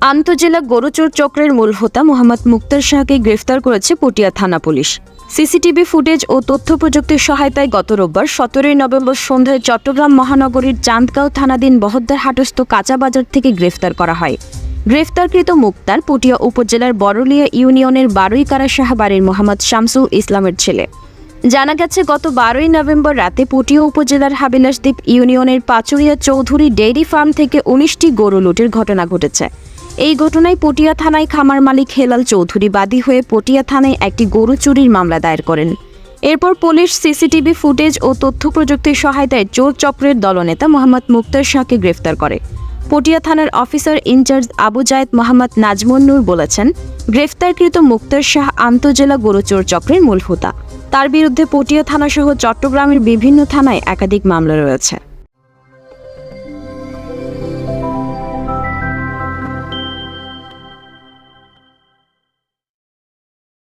আন্তজেলা গরুচোর চক্রের মূল হোতা মোহাম্মদ মুক্তার শাহকে গ্রেফতার করেছে পটিয়া থানা পুলিশ। সিসিটিভি ফুটেজ ও তথ্য প্রযুক্তির সহায়তায় গত রোববার সতেরোই নভেম্বর সন্ধ্যায় চট্টগ্রাম মহানগরীর চাঁদগাঁও থানাধীন বহদ্দার হাটস্থ কাঁচা বাজার থেকে গ্রেফতার করা হয়। গ্রেফতারকৃত মুক্তার পটিয়া উপজেলার বড়লিয়া ইউনিয়নের বারুইকারা শাহবাড়ির মোহাম্মদ শামসুল ইসলামের ছেলে। জানা গেছে, গত বারোই নভেম্বর রাতে পটিয়া উপজেলার হাবিলাসদ্বীপ ইউনিয়নের পাচুরিয়া চৌধুরী ডেইরি ফার্ম থেকে উনিশটি গরু লুটের ঘটনা ঘটেছে। এই ঘটনায় পটিয়া থানায় খামার মালিক হেলাল চৌধুরী বাদী হয়ে পটিয়া থানায় একটি গরু চুরির মামলা দায়ের করেন। এরপর পুলিশ সিসিটিভি ফুটেজ ও তথ্য প্রযুক্তির সহায়তায় চোর চক্রের দলনেতা মোহাম্মদ মুক্তার শাহকে গ্রেফতার করে। পটিয়া থানার officer in charge Abu Zayed Mohammad Najmun Noor বলেছেন, গ্রেফতারকৃত মুক্তার শাহ আন্তজেলা গরুচোর চক্রের মূল হোতা। তার বিরুদ্ধে পটিয়া থানাসহ চট্টগ্রামের বিভিন্ন থানায় একাধিক মামলা রয়েছে।